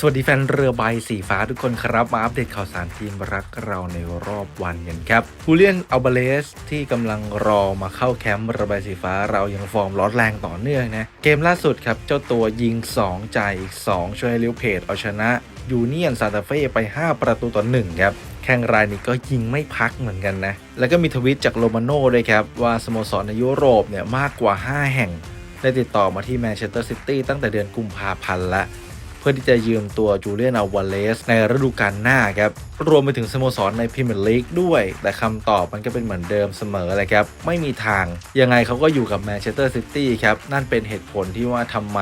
สวัสดีแฟนเรือใบสีฟ้าทุกคนครับ มาอัปเดตข่าวสารทีมรักเราในรอบวันกันครับฮูเลียนอัลเบเลสที่กำลังรอมาเข้าแคมป์เรือใบสีฟ้าเรายังฟอร์มร้อนแรงต่อเนื่องนะ เกมล่าสุดครับ เจ้าตัวยิง 2 จ่ายอีก 2 ช่วยให้ลิวเพจเอาชนะยูเนียนซานตาเฟ่ไป 5 ประตูต่อ1ครับแข่งรายนี้ก็ยิงไม่พักเหมือนกันนะ แล้วก็มีทวิตจากโรมาโน่ด้วยครับว่าสโมสรในยุโรปเนี่ยมากกว่า 5 แห่ง ได้ติดต่อมาที่แมนเชสเตอร์ซิตี้ตั้งแต่เดือนกุมภาพันธ์ละ เพื่อที่จะยืมตัวจูเลียนอาวาเลสในฤดูกาลหน้าครับรวมไปถึงสโมสรในพรีเมียร์ลีกด้วย แต่คำตอบมันก็เป็นเหมือนเดิมเสมอเลยครับ ไม่มีทาง ยังไงเขาก็อยู่กับแมนเชสเตอร์ซิตี้ครับ นั่นเป็นเหตุผลที่ว่าทำไม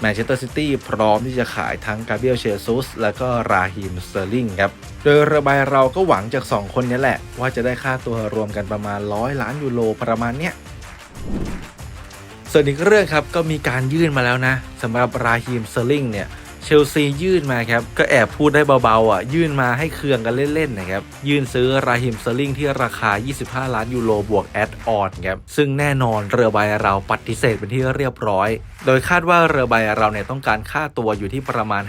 แมนเชสเตอร์ซิตี้พร้อมที่จะขายทั้งกาเบียลเชซุสและก็ราฮิมสเตอร์ลิงครับ โดยระบายเราก็หวังจาก 2 คนนี้แหละ ว่าจะได้ค่าตัวรวมกันประมาณ 100 ล้านยูโรประมาณเนี้ย ส่วนอีกเรื่องครับก็มีการยื่นมาแล้วนะสำหรับราฮีมเซอร์ลิงเนี่ย เชลซียื่นมาครับ ก็แอบพูดได้เบาๆอะ ยื่นมาให้เคืองกันเล่นๆนะครับ ยื่นซื้อราฮิมเตอร์ลิงที่ราคา 25 ล้านยูโรบวกแอดออนครับ ซึ่งแน่นอนเรือใบเราปฏิเสธเป็นที่เรียบร้อย โดยคาดว่าเรือใบเราเนี่ยต้องการค่าตัวอยู่ที่ประมาณ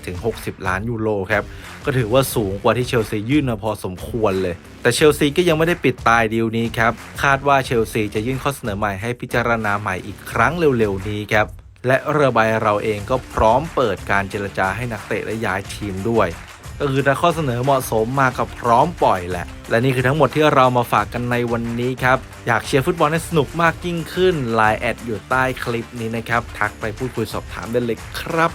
55-60 ล้านยูโรครับ ก็ถือว่าสูงกว่าที่เชลซียื่นมาพอสมควรเลย แต่เชลซีก็ยังไม่ได้ปิดตายดีลนี้ครับ คาดว่าเชลซีจะยื่นข้อเสนอใหม่ให้พิจารณาใหม่อีกครั้งเร็วๆนี้ครับ และเรือใบเราเองก็พร้อมเปิดการเจรจาให้นักเตะและย้ายทีมด้วย ก็คือถ้าข้อเสนอเหมาะสมมากับพร้อมปล่อยแหละ และนี่คือทั้งหมดที่เรามาฝากกันในวันนี้ครับ อยากเชียร์ฟุตบอลให้สนุกมากยิ่งขึ้นไลน์แอดอยู่ใต้คลิปนี้นะครับ ทักไปพูดคุยสอบถามได้เลยครับ